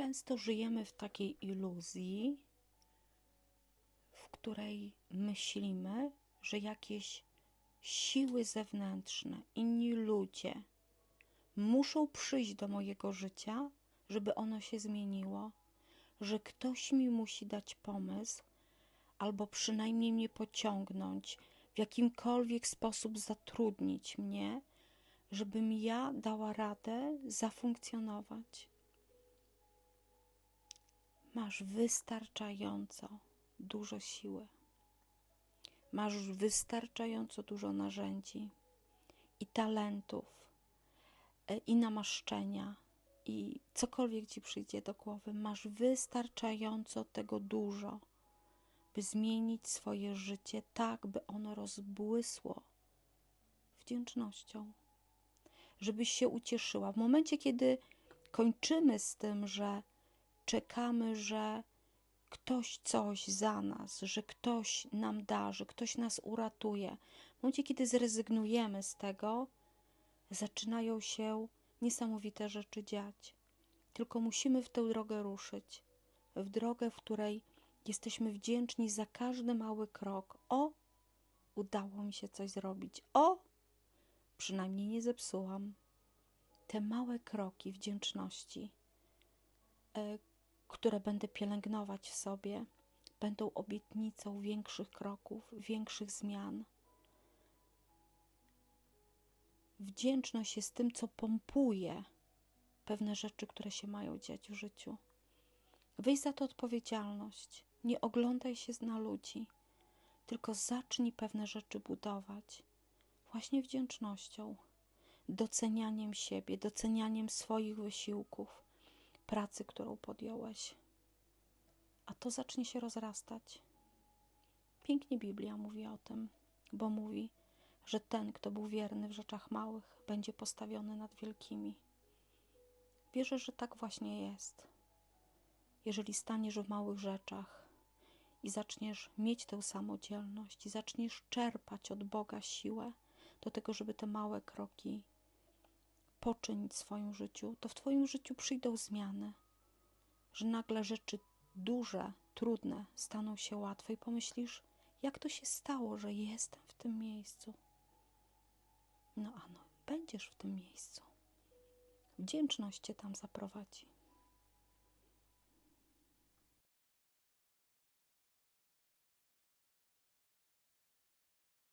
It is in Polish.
często żyjemy w takiej iluzji, w której myślimy, że jakieś siły zewnętrzne, inni ludzie muszą przyjść do mojego życia, żeby ono się zmieniło, że ktoś mi musi dać pomysł, albo przynajmniej mnie pociągnąć, w jakimkolwiek sposób zatrudnić mnie, żebym ja dała radę zafunkcjonować. Masz wystarczająco dużo siły. Masz wystarczająco dużo narzędzi i talentów, e, i namaszczenia, i cokolwiek ci przyjdzie do głowy. Masz wystarczająco tego dużo, by zmienić swoje życie tak, by ono rozbłysło wdzięcznością, żebyś się ucieszyła. W momencie, kiedy kończymy z tym, że czekamy, że ktoś coś za nas, że ktoś nam da, że ktoś nas uratuje. W momencie, kiedy zrezygnujemy z tego, zaczynają się niesamowite rzeczy dziać. Tylko musimy w tę drogę ruszyć. W drogę, w której jesteśmy wdzięczni za każdy mały krok. O, udało mi się coś zrobić. O, przynajmniej nie zepsułam. Te małe kroki wdzięczności, e, które będę pielęgnować w sobie, będą obietnicą większych kroków, większych zmian. Wdzięczność jest tym, co pompuje pewne rzeczy, które się mają dziać w życiu. Weź za to odpowiedzialność. Nie oglądaj się na ludzi, tylko zacznij pewne rzeczy budować właśnie wdzięcznością, docenianiem siebie, docenianiem swoich wysiłków pracy, którą podjąłeś, a to zacznie się rozrastać. Pięknie Biblia mówi o tym, bo mówi, że ten, kto był wierny w rzeczach małych, będzie postawiony nad wielkimi. Wierzę, że tak właśnie jest. Jeżeli staniesz w małych rzeczach i zaczniesz mieć tę samodzielność, i zaczniesz czerpać od Boga siłę do tego, żeby te małe kroki poczynić w swoim życiu, to w Twoim życiu przyjdą zmiany, że nagle rzeczy duże, trudne staną się łatwe i pomyślisz, jak to się stało, że jestem w tym miejscu. No ano, będziesz w tym miejscu. Wdzięczność Cię tam zaprowadzi.